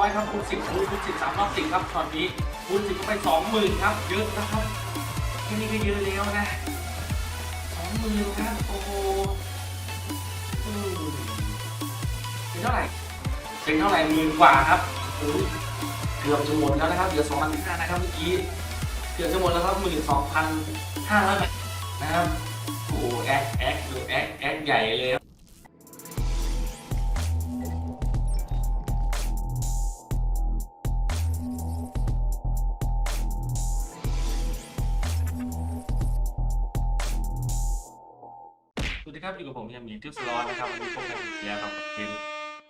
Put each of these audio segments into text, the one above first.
ร้อยครับคูณสิบคูณคูณสิบสามรอบสิบครับช็อตนี้คูณสิบก็ไปสองหมื่นครับเยอะนะครับแค่นี้ก็เยอะแล้วนะสองหมื่นครับโอ้โหเป็นเท่าไหร่เป็นเท่าไหร่หมื่นกว่าครับโอ้เกือบจะหมดแล้วนะครับเหลือสองพันห้านะครับเมื่อกี้เกือบจะหมดแล้วครับหมื่นสองพันห้าร้อยนะครับโอ้แอคแอคดูแอคแอคใหญ่เลย ดีครับอยู่กับผมยามีทิวสลอนนะครับวันนี้พบกันอีกแล้วครับกับเกม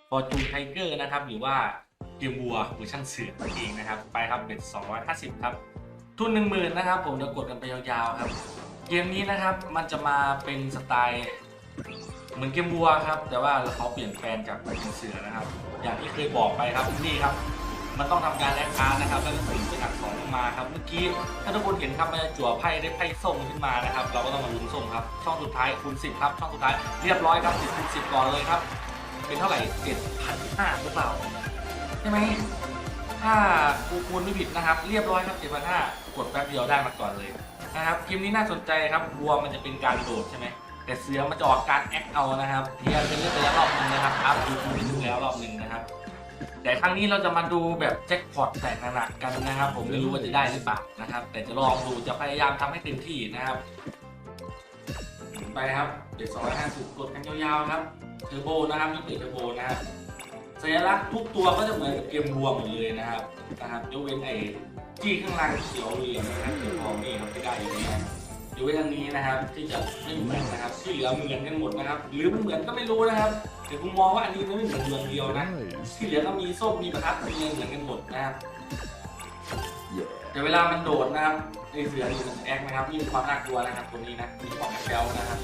Fortune Tiger นะครับหรือว่าเกมวัวเวอร์ชันเสือนั่นเองนะครับ ไปครับเป็น250 ครับ ทุน1 0,000นะครับ ผมเดี๋ยวกดกันไปยาวๆครับ เกมนี้นะครับมันจะมาเป็นสไตล์เหมือนเกมวัวครับ แต่ว่าเขาเปลี่ยนแปลงจากเป็นเสือนะครับ อย่างที่เคยบอกไปครับนี่ครับ มันต้องทำการแลกการ์นะครับแล้วก็สุ่มเป็นอักษร มาครับเมื่อกี้ถ้าทุกคนเห็นครับมันจะจั่วไพ่ได้ไพ่ส่งขึ้นมานะครับ เราก็ต้องมาลุ้นส่งครับช่องสุดท้ายคูณ10ครับช่องสุดท้ายเรียบร้อยครับ10คูณ10ก่อนเลยครับ เป็นเท่าไหร่7,500หรือเปล่าใช่ไหมถ้าคูณไม่ผิดนะครับ เรียบร้อยครับ7,500กดแป๊บเดียวได้มาก่อนเลยนะครับเกมนี้น่าสนใจครับวัวมันจะเป็นการโดดใช่ไหมแต่เสือมันจะออกการแอคเอานะครับเทียนเป็นเรื่องไปแล้วรอบหนึงนะครับอัพดูคูณไปดูแล้วรอบหนึ่งนะครับ แต่ครั้งนี้เราจะมาดูแบบแจ็คพอตแตกหนักๆกันนะครับ ผมไม่รู้ว่าจะได้หรือเปล่านะครับ แต่จะลองดูจะพยายามทำให้เต็มที่นะครับ ไปครับเด็ดสองร้อยห้าสิบกดกันยาวๆครับเทอร์โบนะครับนี่เปิเทอร์โบนะครับสัญลักษณ์ทุกตัวก็จะเหมือนกับเกมรวมหมดเลยนะครับนะครับยกเว้นไอ้จี้ข้างล่างเขียวเหลืองนะครับเดี๋ยวพอนี่ครับไม่ได้อยู่นี่ ครับยกเว้นทางนี้นะครับ ที่จะไม่เหมือนนะครับ ที่เหลือเหมือนกันหมดนะครับ หรือมันเหมือนก็ไม่รู้นะครับแต่ผมมองว่าอันนี้มันไม่เหมือนเมืองเดียวนะ Nice. ที่เหลือก็มีส้มมีประทัดมีอะไรเหมือนกันหมดนะครับแต่เวลามันโดดนะครับไอเสือนี่มันจะแอคนะครับนี่มีความน่ากลัวนะครับตัวนี้นะมีความแอคแบลนะครับ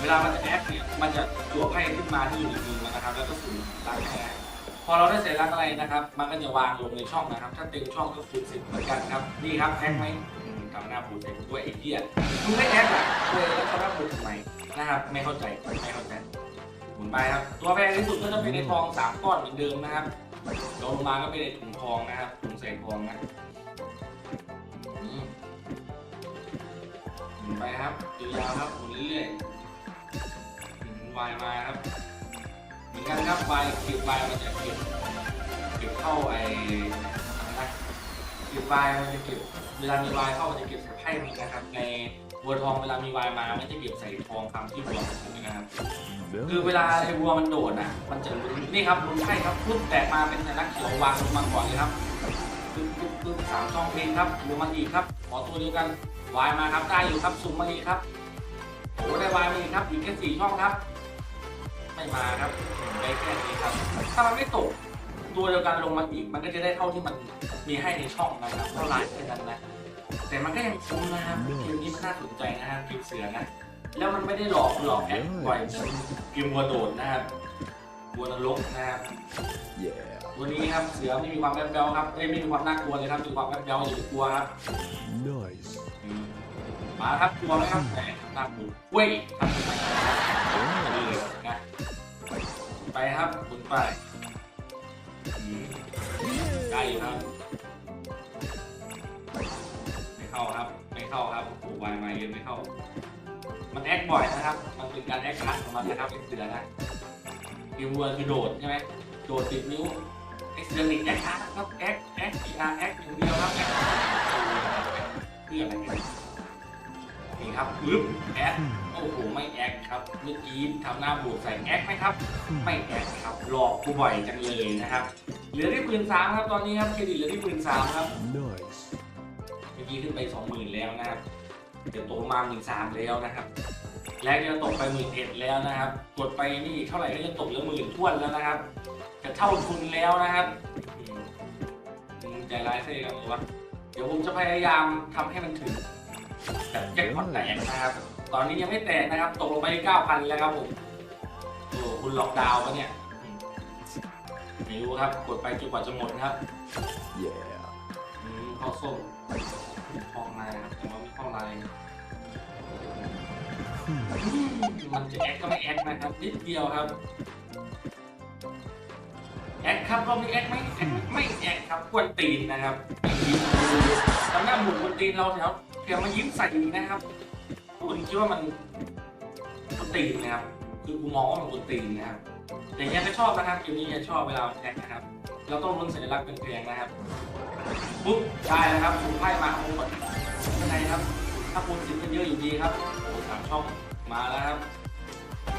เวลามันจะแอคเนี่ยมันจะจั่วไพ่ขึ้นมาที่อยู่ในมือมันนะครับ แล้วก็สุ่มล้างแพ้พอเราได้เสร็จล้างอะไรนะครับ มันก็จะวางลงในช่องนะครับ ถ้าเต็มช่องก็คูณสิบเหมือนกันครับ นี่ครับแอคไหมอืม ทำหน้าปูดใส่ด้วยไอ้เหี้ยมึงไม่แอคอะเลยแล้วเขาหน้าปูดทำไมนะครับไม่เข้าใจไม่เข้าใจหมุนไปครับ ตัวแพงที่สุดก็จะเป็นในทองสามก้อนเหมือนเดิมนะครับลงมาก็เป็นในถุงทองนะครับถุงใส่ทองนะอืมหมุนไปครับยาวๆครับหมุนเรื่อยๆหมุนวายมาครับเหมือนกันครับวายเก็บวายมันจะเก็บเก็บเข้าไอ้นะเก็บวายมันจะเก็บ เวลามีวายเข้ามันจะเก็บใส่ไพ่มันนะครับในวัวทองเวลามีวายมามันจะเก็บใส่ทองคำที่วัวมันนะครับคือเวลาไอ้วัวมันโดดอะ มันจะลุ้นนี่ครับลุ้นไพ่ครับปุ๊บแตกมาเป็นสัญลักษณ์เขียววางลงมาก่อนเลยครับปึ๊บปึ๊บปึ๊บสามช่องเพลงครับรวมมาอีกครับขอตัวเดียวกันวายมาครับได้อยู่ครับสุ่มมาอีกครับโอ้ได้วายมาอีกครับอีกแค่สี่ช่องครับ ไม่มาครับได้แค่นี้ครับ ถ้ามันไม่ตกตัวเดียวกันลงมาอีกมันก็จะได้เท่าที่มัน มีให้ในช่องนะครับเท่าไหร่แค่นั้นนะแต่มันก็ยังคุ้มนะครับเกมนี้มันน่าสนใจนะครับเกมเสือนะแล้วมันไม่ได้หลอกหลอกแอดบ่อยเหมือนเกมวัวโดดนะครับวัวนรกนะครับ Yeah. วันนี้ครับเสือไม่มีความแบ๊วแบ๊วครับเอ้ยไม่มีความน่ากลัวเลยครับมีความแบ๊วแบ๊วอย่าไปกลัวครับ Nice. อืมมาครับกลัวไหมครับแต่น่ากลัวเว้ยครับผมไปเลยนะไปครับหมุนไปอืมใกล้อยู่ครับ เข้าครับโอ้โหวายมาเยอะไม่เข้า มันแอคบ่อยนะครับ มันเป็นการแอคคัทของมันนะครับเป็นเสือนะเกมวัวคือโดดใช่ไหมโดดติดนิ้วไอเสือหนีแอคคัทครับแอคแอคอีอาร์แอคอย่างเดียวครับแอคเพื่ออะไรนี่ยครับปึ๊บแอคโอ้โหไม่แอคครับเมื่อกี้ทำหน้าบูดใส่แอคไหมครับ ไม่แอคครับหลอกกูบ่อยจังเลยนะครับเหลือที่ปืนสามครับตอนนี้ครับเครดิตเหลือที่ปืนสามครับ กี้ขึ้นไปสองหมื่นแล้วนะครับเดี๋ยวตกมาหมื่นสามแล้วนะครับ แรกจะตกไปหมื่นเอ็ดแล้วนะครับ กดไปนี่อีกเท่าไหร่ก็จะตกเหลือหมื่นท้วนแล้วนะครับ จะเท่าทุนแล้วนะครับอืมอืมใจร้ายเซ่กันเลยวะเดี๋ยวผมจะพยายามทำให้มันถึงแบบแจ็คพอตแตกนะครับ ตอนนี้ยังไม่แตกนะครับ ตกลงไปเก้าพันแล้วครับผมโอ้คุณล็อกดาวน์ปะเนี่ยอืมไม่รู้ครับ กดไปจนกว่าจะหมดนะครับ Yeah. อืมข้าวส้ม ห้องในครับแต่ว่ามีห้องในอืมมันจะแอคก็ไม่แอคนะครับนิดเดียวครับ แอแอคครับรอบนี้แอคไม่แอคไม่แอคครับกวนตีนนะครับทำหน้าหมุนกวนตีนเราแถวเพียงมายิ้มใส่นะครับคุณคิดว่ามันกวนตีนนะครับ คือกูมองว่ามันกวนตีนนะครับแต่เนี้ยก็ชอบนะครับเกมนี้เนี่ยชอบเวลาแอคนะครับ เราต้องลุ้นสัญลักษณ์เป็นเพลงนะครับ ปุ๊บได้แล้วครับถูกไพ่มาโอ้โหไม่เป็นไรครับ ถ้าคูณสิบก็เยอะอยู่ดีครับโอ้สามช่องมาแล้วครับ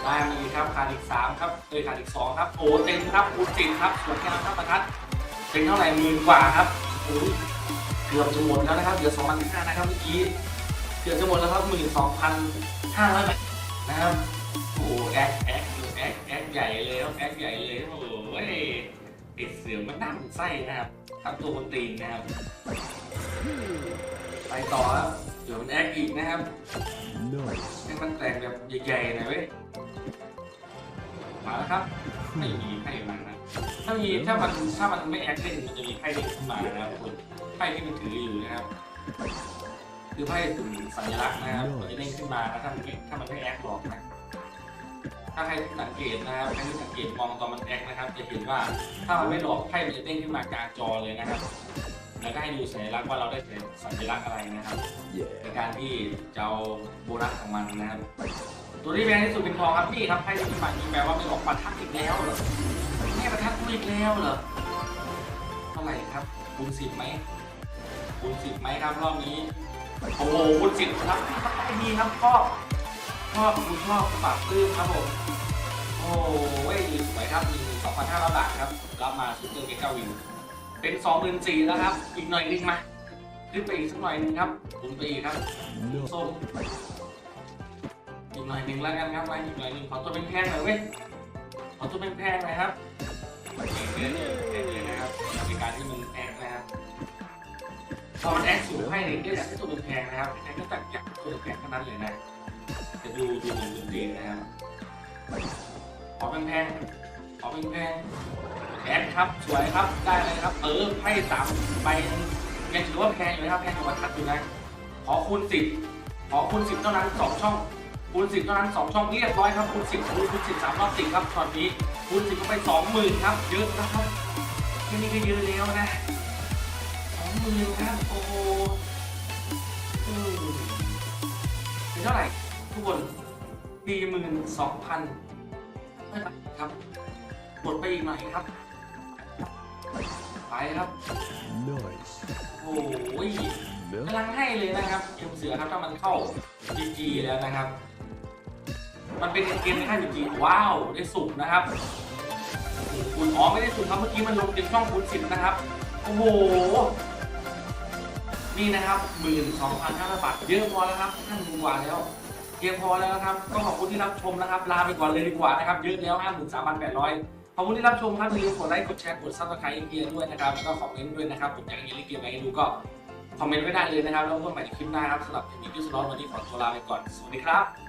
ได้มาอีกครับขาดอีกสามครับเอ้ยขาดอีกสองครับโอ้เต็มครับคูณสิบครับสวยงามครับประทัดเป็นเท่าไหร่หมื่นกว่าครับโอ้ยเกือบจะหมดแล้วนะครับเหลือสองพันห้านะครับเมื่อกี้เกือบจะหมดแล้วครับหมื่นสองพันห้าร้อยบาทนะครับโอ้แอคแอคแอคแอคใหญ่เลยครับแอคใหญ่เลยโอ้ยติดเสือมันนั่งไส้นะครับ ทำตัวคนตีนนะครับ ไปต่อครับเดี๋ยวมันแอคอีกนะครับ Nice. ให้มันแต่งแบบใหญ่ๆหน่อยเว้ยมาแล้วครับไม่มีไพ่มานะถ้ามีถ้ามันถ้ามันไม่แอคเล่นมันจะมีไพ่เด้งขึ้นมานะครับคุณไพ่ที่มันถืออยู่นะครับคือไพ่ถึงสัญลักษณ์นะครับมันจะเด้งขึ้นมานะถ้ามันไม่ถ้ามันไม่แอคบอกนะ ถ้าใครสังเกตนะครับใครที่สังเกตมองตอนมันแอคนะครับ จะเห็นว่าถ้ามันไม่หลอกไพ่มันจะเด้งขึ้นมากลางจอเลยนะครับ แล้วก็ให้ดูสัญลักษณ์ว่าเราได้สัญลักษณ์อะไรนะครับใน Yeah. การที่จะเอาโบนัสของมันนะครับ ตัวที่แพงที่สุดเป็นทองครับนี่ครับไพ่ที่มีฝันมีแปลว่าไม่ออกประทัดอีกแล้วเหรอไม่ประทัดกูอีกแล้วเหรอเท่าไหร่ครับคูณสิบไหมคูณสิบไหมครับรอบนี้โอ้โหคูณสิบครับไอ้นี่ครับช อบชอบคุณชอบปรับตื้มครับผมโอ้ยสวยครับมีสองพันห้าร้อยบาทครับรับมาซุปเปอร์เมกาวินเป็นสองหมื่นสี่แล้วครับ อีกหน่อยนึงมาขึ้นไปอีกสักหน่อยนึงครับคูณไปอีกครับส้มอีกหน่อยหนึ่งแล้วกันครับไว้อีกหน่อยหนึ่งขอตัวเป็นแพงหน่อยเว้ยขอตัวเป็นแพงหน่อยครับเดี๋ยวเดียวเดี๋ยนะครับในการที่มันแอคนะครับพอนแอคสูงให้เนี่ยก็อยากให้ตัวเป็นแพงนะครับใครก็ตัดอยากตัวเป็นแพงเท่านั้นเลยนะ จะดูดูเหมือนดูดีนะครับขอแพงขอแพงแอคครับสวยครับได้เลยครับ เออไพ่สามใบยังถือว่าแพงอยู่นะครับแพงกว่าทัดอยู่นะขอคูณสิบขอคูณสิบเท่านั้นสองช่องคูณสิบเท่านั้นสองช่องเรียบร้อยครับคูณสิบคูณคูณสิบสามรอบสิบครับช็อตนี้คูณสิบก็ไปสองหมื่นครับเยอะนะครับแค่นี้ก็เยอะแล้วนะสองหมื่นครับโอ้โหอืมเป็นเท่าไหร่ ทุกคนสี่หมื่นสองพันไม่บาทครับกดไปอีกหน่อยครับ ไปครับ Nice. โอ้ยกำลังให้เลยนะครับเกมเสือครับถ้ามันเข้า GG แล้วนะครับ มันเป็นเกมในค่าย GG ว้าวได้สุ่มนะครับคุณอ๋อไม่ได้สุ่มครับเมื่อกี้มันลงเต็มช่องคูณสิบนะครับ โอ้โหนี่นะครับหมื่นสองพันห้าร้อยบาทเยอะพอแล้วครับห้าหมื่นกว่าแล้ว เพียงพอแล้วนะครับก็ขอบคุณที่รับชมนะครับ ลาไปก่อนเลยดีกว่านะครับเยอะแล้วห้าหมื่นสามพันแปดร้อยขอบคุณที่รับชมครับอย่าลืมกดไลค์กดแชร์กดซับสไครต์เกียร์ด้วยนะครับแล้วก็คอมเมนต์ด้วยนะครับผมอยากให้เล่นเกมอะไรให้ดูก็คอมเมนต์ไว้ได้เลยนะครับแล้วพบกันใหม่ในคลิปหน้าครับสำหรับเทคนิคที่สโลอตวันนี้ขอตัวลาไปก่อนสวัสดีครับ